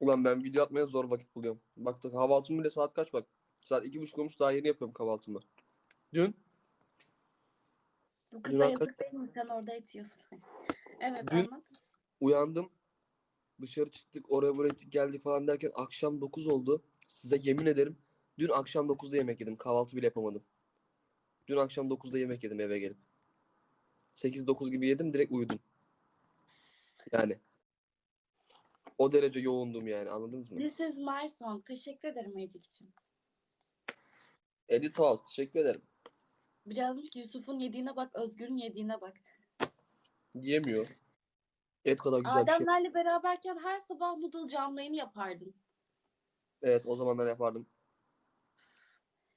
Ulan ben video atmaya zor vakit buluyorum. Bak da kahvaltım bile saat kaç bak. Saat iki buçuk olmuş daha yeni yapıyorum kahvaltımı. Dün Bu kıza Yunan yazık değil mi? Sen orada et yiyorsun. evet Dün- anlat. uyandım. Dışarı çıktık oraya buraya gittik geldik falan derken akşam 9 oldu. Size yemin ederim dün akşam 9'da yemek yedim. Kahvaltı bile yapamadım. Dün akşam 9'da yemek yedim eve gelip. 8-9 gibi yedim direkt uyudum. Yani. O derece yoğundum yani anladınız mı? This is my song. Teşekkür ederim Magic için. Edit House teşekkür ederim. Bir yazmış ki Yusuf'un yediğine bak, Özgür'ün yediğine bak. Yemiyor. Et kadar güzel bir şey. Ademlerle beraberken her sabah noodle canlı yayını yapardın. Evet o zamanlar yapardım.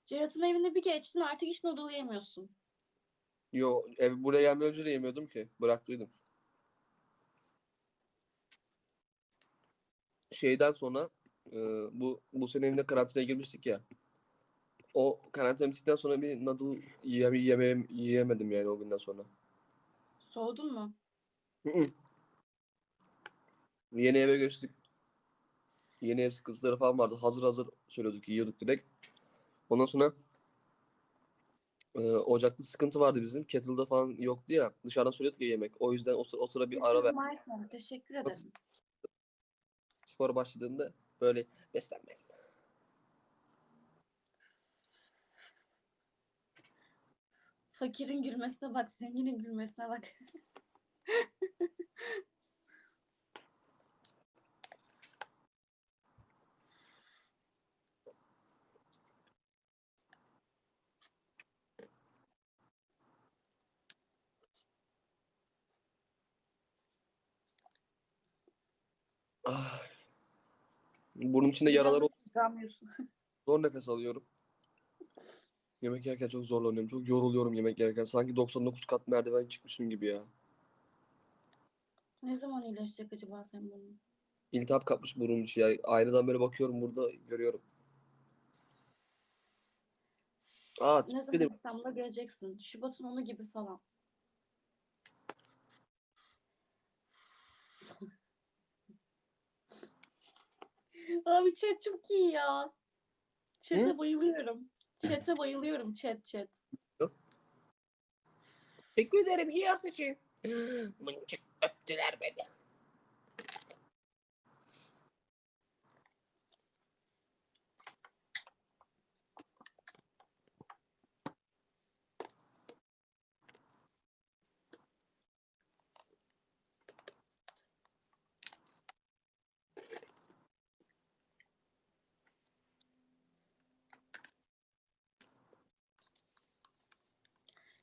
Cerat'ın evine bir geçtin artık hiç noodle yemiyorsun. Yo ev buraya gelmeden önce de yemiyordum ki. Bıraktıydım. Şeyden sonra e, bu bu sene evine karantinaya girmiştik ya. O karantina bittikten sonra bir noodle yiyeme, yeme, yiyemedim yani o günden sonra. Soğudun mu? Yeni eve geçtik. Yeni ev sıkıntıları falan vardı. Hazır hazır söylüyorduk, yiyorduk direkt. Ondan sonra e, ocakta sıkıntı vardı bizim. Kettle'da falan yoktu ya. Dışarıdan söylüyorduk ya yemek. O yüzden o, sıra- o sıra bir ara ver. Teşekkür Nasıl? Spora başladığımda böyle beslenme. Fakirin gülmesine bak, zenginin gülmesine bak. Ah. Burnum içinde yaralar oldu. Ramıyorsun. Zor nefes alıyorum. Yemek yerken çok zorlanıyorum. Çok yoruluyorum yemek yerken. Sanki 99 kat merdiven çıkmışım gibi ya. Ne zaman iyileşecek acaba senin burnun? İltihap kapmış burnum içi ya. Aynadan böyle bakıyorum burada görüyorum. Aa Ne zaman. İstanbul'a geleceksin? Şubat'ın onu gibi falan. Abi chat çok iyi ya. Chat'e bayılıyorum. Chat'e bayılıyorum. Chat chat. Teşekkür ederim Hiyars için. Mıncık öptüler beni.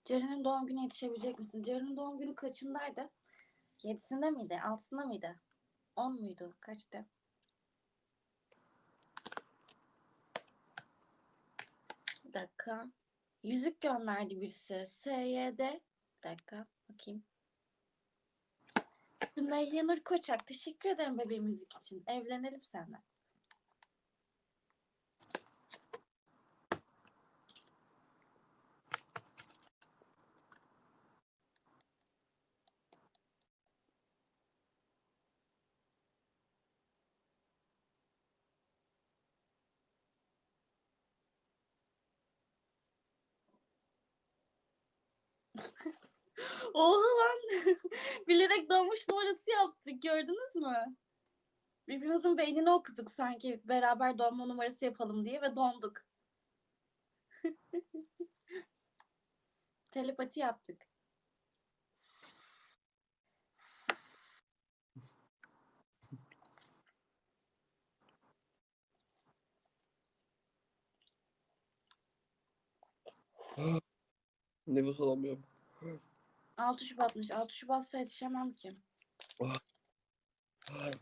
Ceren'in doğum günü yetişebilecek misin? Ceren'in doğum günü kaçındaydı? Yedisinde miydi? Altısında mıydı? On muydu? Kaçtı? Bir dakika. Yüzük gönderdi birisi. SYD. Bir dakika. Bakayım. Sümeyye Nur Koçak. Teşekkür ederim bebeğim müzik için. Evlenelim seninle. Oha lan. Bilerek doğmuş numarası yaptık. Gördünüz mü? Birbirimizin beynini okuduk sanki beraber doğma numarası yapalım diye ve donduk. Telepati yaptık. Nefes alamıyorum. 6 Şubat'mış. 6 Şubat'sa yetişemem ki. Ay.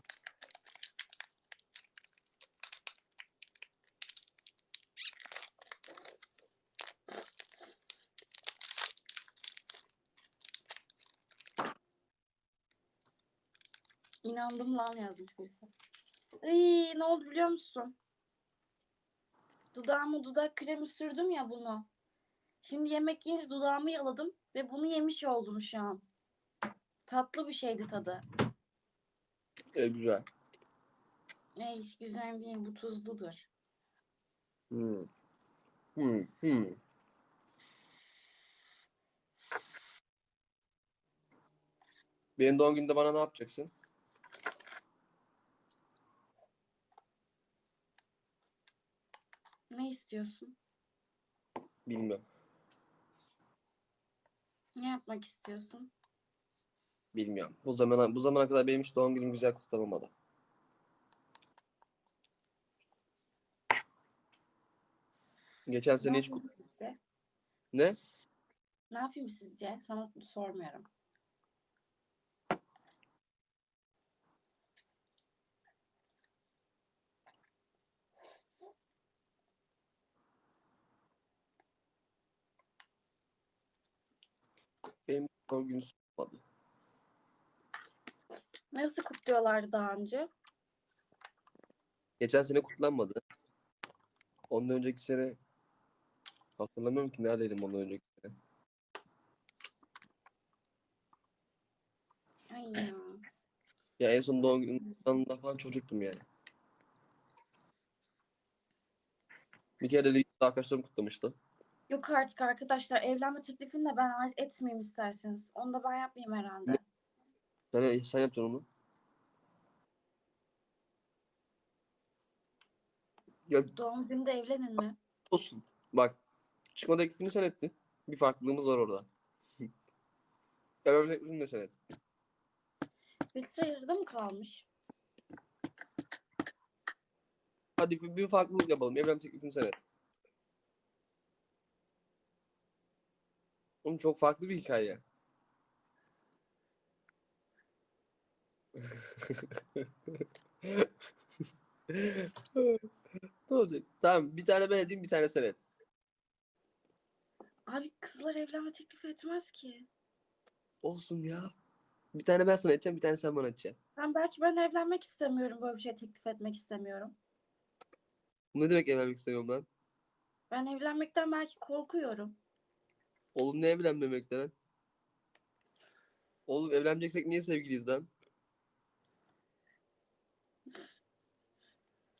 İnandım lan yazmış birisi. Iy, ne oldu biliyor musun? Dudağıma dudak kremi sürdüm ya bunu. Şimdi yemek yiyince dudağımı yaladım ve bunu yemiş oldum şu an. Tatlı bir şeydi tadı. E, güzel. Ne hiç güzel değil bu tuzludur. Hmm. Hmm. Hmm. Benim doğum günümde bana ne yapacaksın? Ne istiyorsun? Bilmiyorum. Ne yapmak istiyorsun? Bilmiyorum. Bu zamana bu zamana kadar benim hiç doğum günüm güzel kutlanılmadı. Geçen Ne sene hiç yapayım kut ne? Ne yapayım sizce? Sana sormuyorum. Benim doğum günüm olmadı. Nasıl kutluyorlardı daha önce? Geçen sene kutlanmadı. Ondan önceki sene hatırlamıyorum ki neredeydim ondan önceki sene. Ay ya. Ya en son doğum günü kutlandığında falan çocuktum yani. Bir kere de arkadaşlarım kutlamıştı. Yok artık arkadaşlar evlenme teklifini de ben etmeyeyim isterseniz. Onu da ben yapmayayım herhalde. Sen, sen yapacaksın onu. Ya Doğum gününde evlenin mi? olsun. Bak çıkma teklifini sen ettin. Bir farklılığımız var orada. Evlenme teklifini de sen et. Filtre yarıda mı kalmış? Hadi bir, bir farklılık yapalım. Evlenme teklifini sen et. Oğlum çok farklı bir hikaye. ne olacak? Tamam bir tane ben edeyim bir tane sen et. Abi kızlar evlenme teklifi etmez ki. Olsun ya. Bir tane ben sana edeceğim bir tane sen bana edeceksin. Ben belki ben evlenmek istemiyorum. Böyle bir şey teklif etmek istemiyorum. Ne demek evlenmek istemiyorum lan? Ben evlenmekten belki korkuyorum. Oğlum ne evlenmemekten lan? Oğlum evleneceksek niye sevgiliyiz lan?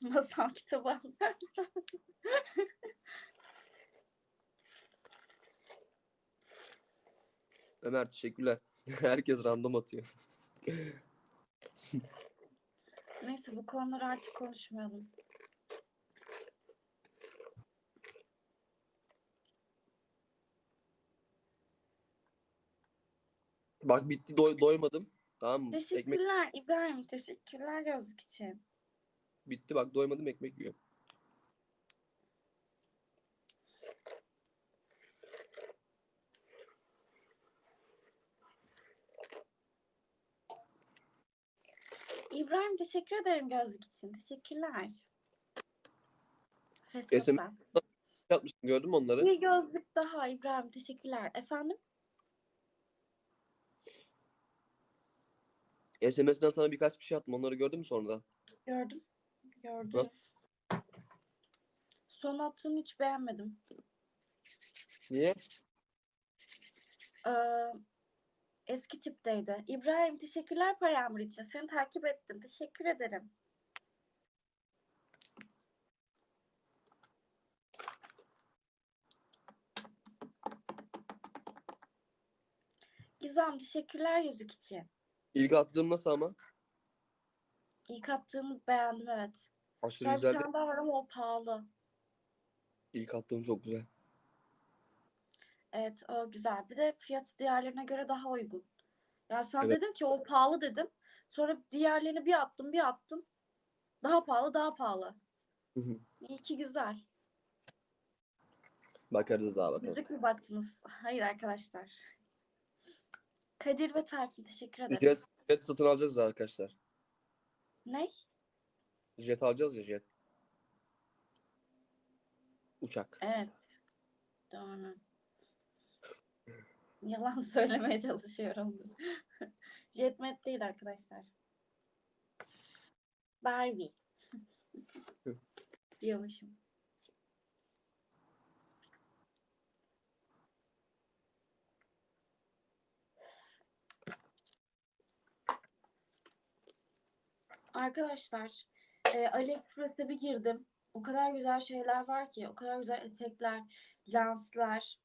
Masal kitabı al. Ömer teşekkürler. Herkes random atıyor. Neyse bu konuları artık konuşmayalım. Bak bitti doy- doymadım. Tamam mı? Ekmek Teşekkürler İbrahim. Teşekkürler gözlük için. bitti bak doymadım ekmek yiyorum. İbrahim teşekkür ederim gözlük için. Teşekkürler. Ben. Yapmıştım gördün mü onları? Bir gözlük daha İbrahim. Teşekkürler. Efendim? SMS'den sana birkaç bir şey attım. Onları gördün mü sonradan? Gördüm. Gördüm. Nasıl? Son attığını hiç beğenmedim. Niye? Ee, eski tipteydi. İbrahim teşekkürler para yağmur için. Seni takip ettim. Teşekkür ederim. Gizem teşekkürler yüzük için. İlk attığım nasıl ama? İlk attığımı beğendim evet. Aşırı Sonra bir güzeldi. tane daha var ama o pahalı. İlk attığım çok güzel. Evet o güzel. Bir de fiyatı diğerlerine göre daha uygun. Yani sen Evet. dedim ki o pahalı dedim. Sonra diğerlerini bir attım bir attım. Daha pahalı daha pahalı. Hı hı. İyi ki güzel. Bakarız daha bakalım. Müzik mi baktınız? Hayır arkadaşlar. Kadir ve Tayfun teşekkür ederim. Jet, jet satın alacağız ya arkadaşlar. Ne? Jet alacağız ya jet. Uçak. Evet. Doğru. Yalan söylemeye çalışıyorum. Jetmet değil arkadaşlar. Barbie. Diyormuşum. Arkadaşlar e, AliExpress'e bir girdim. O kadar güzel şeyler var ki. O kadar güzel etekler, lensler.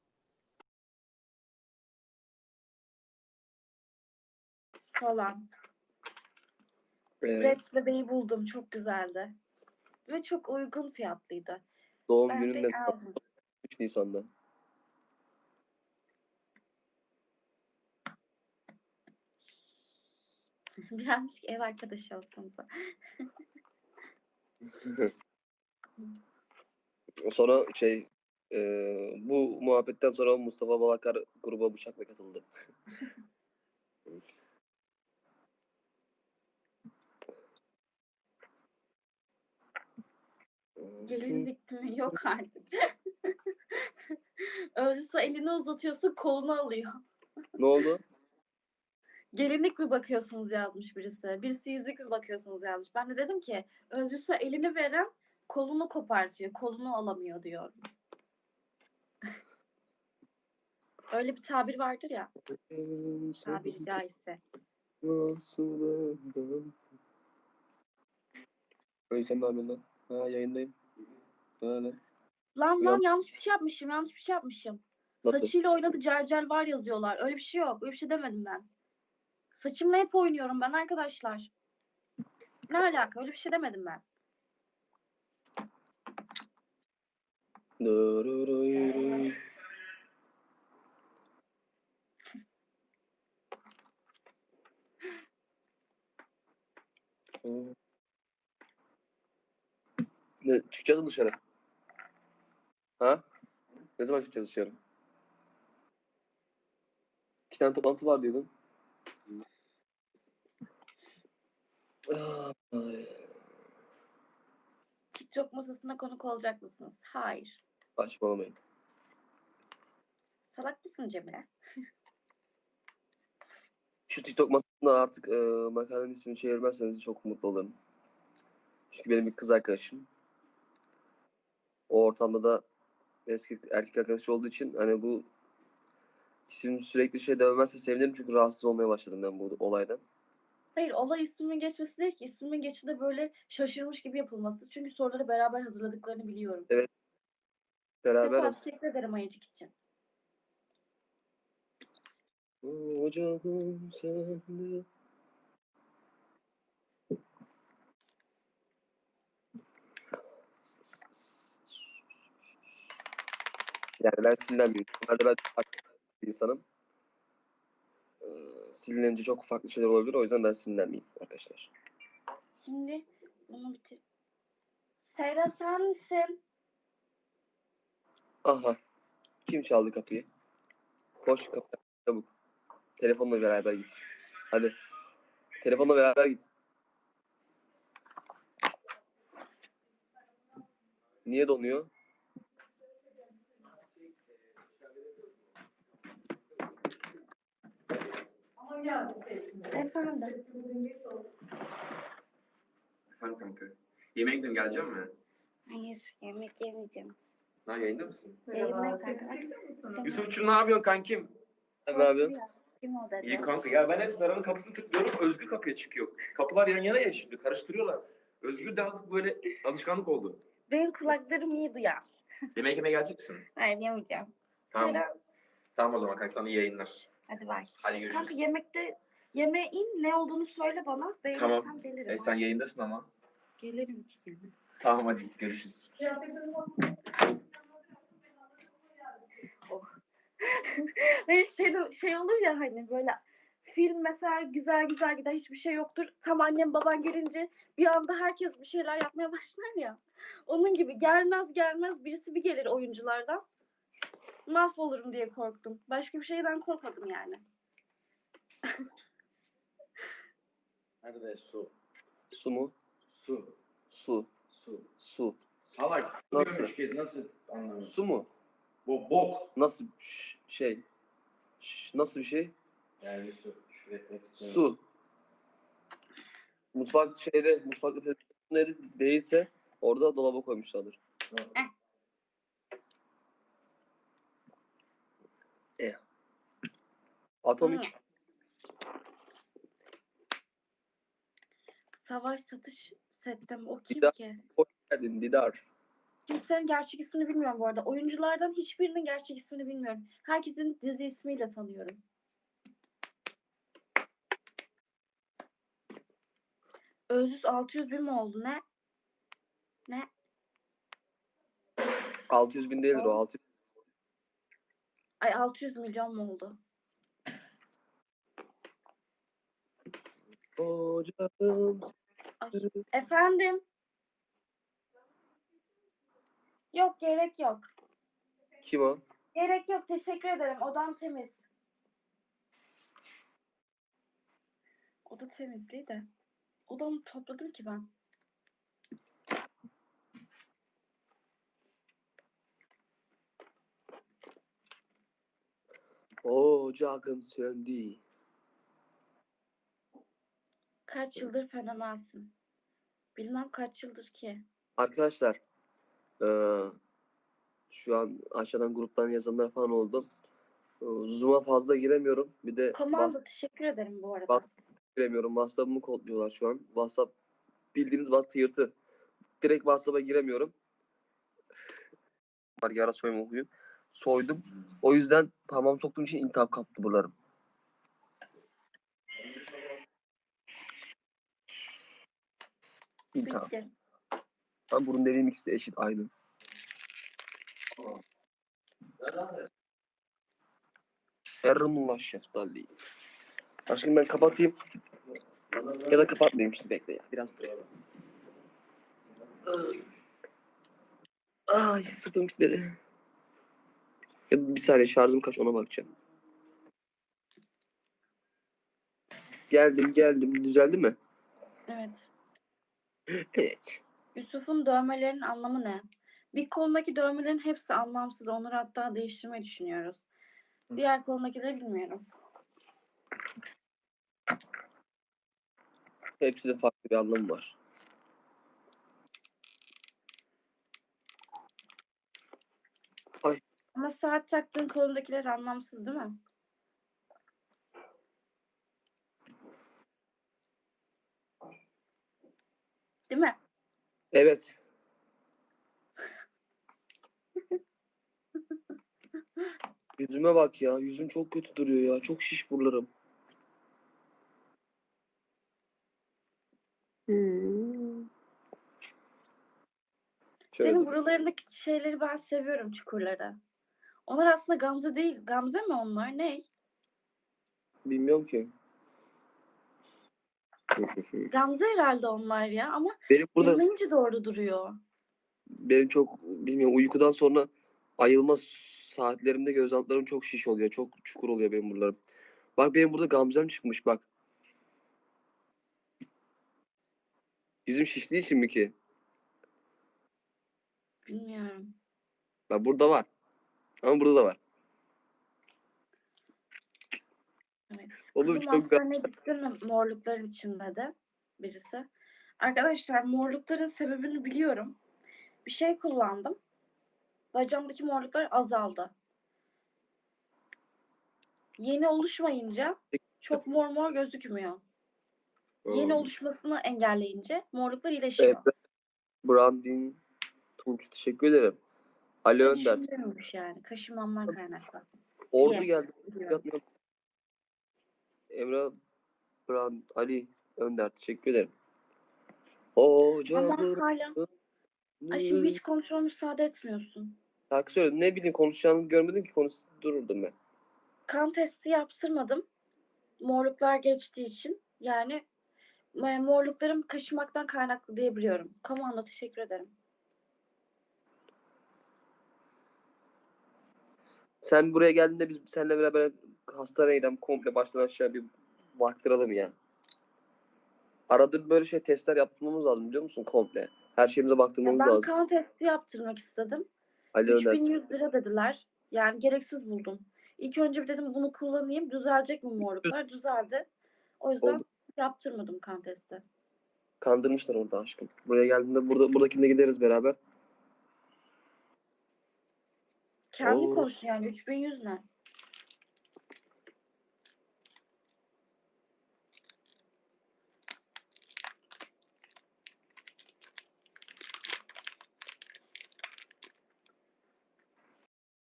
Falan. Ee, Bratz bebeği buldum. Çok güzeldi. Ve çok uygun fiyatlıydı. doğum Ben günün de ne zaman? aldım. 3 Nisan'da. Ki ev arkadaşı olsanıza. Sonra şey e, bu muhabbetten sonra Mustafa Balakar gruba bıçakla katıldı. Gelin dikti Yok artık. Özgüsü elini uzatıyorsun kolunu alıyor. Ne oldu? Gelinlik mi bakıyorsunuz yazmış birisi. Birisi yüzük mü bakıyorsunuz yazmış. Ben de dedim ki Özgüsü elini veren kolunu kopartıyor. Kolunu alamıyor diyor. Öyle bir tabir vardır ya. Tabiri caizse. Öyle sen ne yapıyorsun lan? Ha yayındayım. Öyle. Lan lan Yan- yanlış bir şey yapmışım. Yanlış bir şey yapmışım. Nasıl? Saçıyla oynadı cercel var yazıyorlar. Öyle bir şey yok. Öyle bir şey demedim ben. Saçımla hep oynuyorum ben arkadaşlar. Ne alaka? Öyle bir şey demedim ben. Ne, çıkacağız mı dışarı? Ha? Ne zaman çıkacağız dışarı? İki tane toplantı var diyordun. Ah, ay. TikTok masasına konuk olacak mısınız? Hayır. Saçmalamayın. Salak mısın Cemile? Şu TikTok masasında artık e, makarnanın ismini çevirmezseniz çok mutlu olurum. Çünkü benim bir kız arkadaşım. O ortamda da eski erkek arkadaşı olduğu için hani bu isim sürekli şey dövmezse sevinirim çünkü rahatsız olmaya başladım ben bu olaydan. Hayır olay ismimin geçmesi değil ki. İsmimin geçide böyle şaşırmış gibi yapılması. Çünkü soruları beraber hazırladıklarını biliyorum. Beraber Sefa teşekkür ederim ayıcık için. Ocağım sende. Yani ben sinirlenmiyorum. Normalde ben aktif bir insanım. Sinirlenince çok farklı şeyler olabilir. O yüzden ben sinirlenmeyeyim arkadaşlar. Şimdi bunu bitir. Seyra sen misin? Aha. Kim çaldı kapıyı? Koş kapı. Çabuk. Telefonla beraber git. Hadi. Telefonla beraber git. Niye donuyor? Efendim. Efendim kanka. Yemeğe gidiyorum gelecek mi? Hayır yemek yemeyeceğim. Lan yayında mısın? Yayınlayın kanka. Yusufçum ne yapıyorsun kankim? Ne abi? Kim o dedi? İyi kanka ya ben hep Zara'nın kapısını tıklıyorum Özgür kapıya çıkıyor. Kapılar yan yana ya şimdi karıştırıyorlar. Özgür de artık böyle alışkanlık oldu. Benim kulaklarım iyi duyar. Yemek yemeye gelecek misin? Hayır yemeyeceğim. Tamam. Seyra Tamam o zaman kanka sana iyi yayınlar. Hadi bay. Hadi görüşürüz. Kanka yemekte yemeğe in ne olduğunu söyle bana. Beğenirsem Tamam. gelirim. E, sen yayındasın ama. Gelirim ki yani. Tamam hadi görüşürüz. Hayır şey, şey olur ya hani böyle film mesela güzel güzel gider hiçbir şey yoktur. Tam annem baban gelince bir anda herkes bir şeyler yapmaya başlar ya. Onun gibi gelmez gelmez birisi bir gelir oyunculardan. Mahvolurum diye korktum. Başka bir şeyden korkmadım yani. Nerede su? Su mu? Su. Su. Su. Su. Salak. Su Nasıl? üç kez nasıl anlamıyorsun? Su mu? Bu bok. Nasıl ş- şey? Ş- Nasıl bir şey? Yani su. Küfür etmek Su. Mutfak şeyde, mutfak neydi değilse orada dolaba koymuşlardır. E. Atomik. Savaş satış settim. O kim daha- ki? Geldin Didar. Kimsenin gerçek ismini bilmiyorum bu arada. Oyunculardan hiçbirinin gerçek ismini bilmiyorum. Herkesin dizi ismiyle tanıyorum. Özüs 600 bin mi oldu ne? Ne? 600 bin değildir o. 600 Ay 600 milyon mu oldu? Ocağım. Efendim? Yok gerek yok. Kim o? Gerek yok teşekkür ederim. Odam temiz. Oda temizliği de. Odamı topladım ki ben. Ocağım söndü. Kaç yıldır fenomensin? Bilmem kaç yıldır ki. Arkadaşlar eee, şu an aşağıdan gruptan yazanlar falan oldu. Eee, Zoom'a fazla giremiyorum. Bir de Komando teşekkür ederim bu arada. Bas- giremiyorum. WhatsApp'ımı kodluyorlar şu an. WhatsApp bildiğiniz WhatsApp yırtı. Direkt WhatsApp'a giremiyorum. Var yara soyma huyum. Soydum. O yüzden parmağımı soktuğum için iltihap kaptı buralarım. İltihap. Bitti. Ben burun deliğim ikisi de eşit aynı. Errumullah şeftali. Aşkım ben kapatayım. Ya da kapatmayayım şimdi bekle ya. Biraz dur. Ay sırtım kitledi. Ya bir saniye şarjım kaç ona bakacağım. Geldim geldim. Düzeldi mi? Evet. Evet. Yusuf'un dövmelerinin anlamı ne? Bir kolundaki dövmelerin hepsi anlamsız. Onları hatta değiştirmeyi düşünüyoruz. Diğer kolundakileri bilmiyorum. Hepsinin farklı bir anlamı var. Ama saat taktığın kolundakiler anlamsız değil mi? Değil mi? Evet. Yüzüme bak ya. Yüzüm çok kötü duruyor ya. Çok şiş buralarım. Hmm. Şöyle Senin dur. buralarındaki şeyleri ben seviyorum çukurları. Onlar aslında Gamze değil. Gamze mi onlar? Ne? Bilmiyorum ki. Gamze herhalde onlar ya ama benim burada dinleyince doğru duruyor. benim çok bilmiyorum uykudan sonra ayılma saatlerimde göz altlarım çok şiş oluyor. Çok çukur oluyor benim buralarım. Bak benim burada gamzem çıkmış bak. Yüzüm şiştiği için mi ki? Bilmiyorum. Bak burada var. Ama burada da var. Evet. Oğlum Kızım çok hastaneye gittin mi morlukların içinde de birisi. Arkadaşlar morlukların sebebini biliyorum. Bir şey kullandım. Bacağımdaki morluklar azaldı. Yeni oluşmayınca çok mor mor gözükmüyor. Yeni oluşmasını engelleyince morluklar iyileşiyor. Evet. Brandin Tunç teşekkür ederim. Ali Önder. Düşünülmüş yani. Kaşımamdan kaynaklı. Ordu İyi. geldi. Emre Brand Ali Önder teşekkür ederim. Ama Ocağım. hala Ay şimdi hiç konuşmama müsaade etmiyorsun. Şarkı söyledim. Ne bileyim konuşacağını görmedim ki konusu dururdum ben. Kan testi yaptırmadım. Morluklar geçtiği için. Yani e, morluklarım kaşımaktan kaynaklı diyebiliyorum. Komando teşekkür ederim. Sen buraya geldiğinde biz seninle beraber hastaneye gidelim komple baştan aşağı bir baktıralım ya. Arada böyle şey testler yaptırmamız lazım biliyor musun komple? Her şeyimize baktırmamız ben lazım. kan testi yaptırmak istedim. Ali Önder. 3100 lira dediler. Yani gereksiz buldum. İlk önce bir dedim bunu kullanayım. Düzelecek mi morluklar? Düzeldi. O yüzden Oldu. yaptırmadım kan testi. Kandırmışlar orada aşkım. Buraya geldiğinde burada buradakinde gideriz beraber. Kendi Oo. konuşun yani 3100 ne?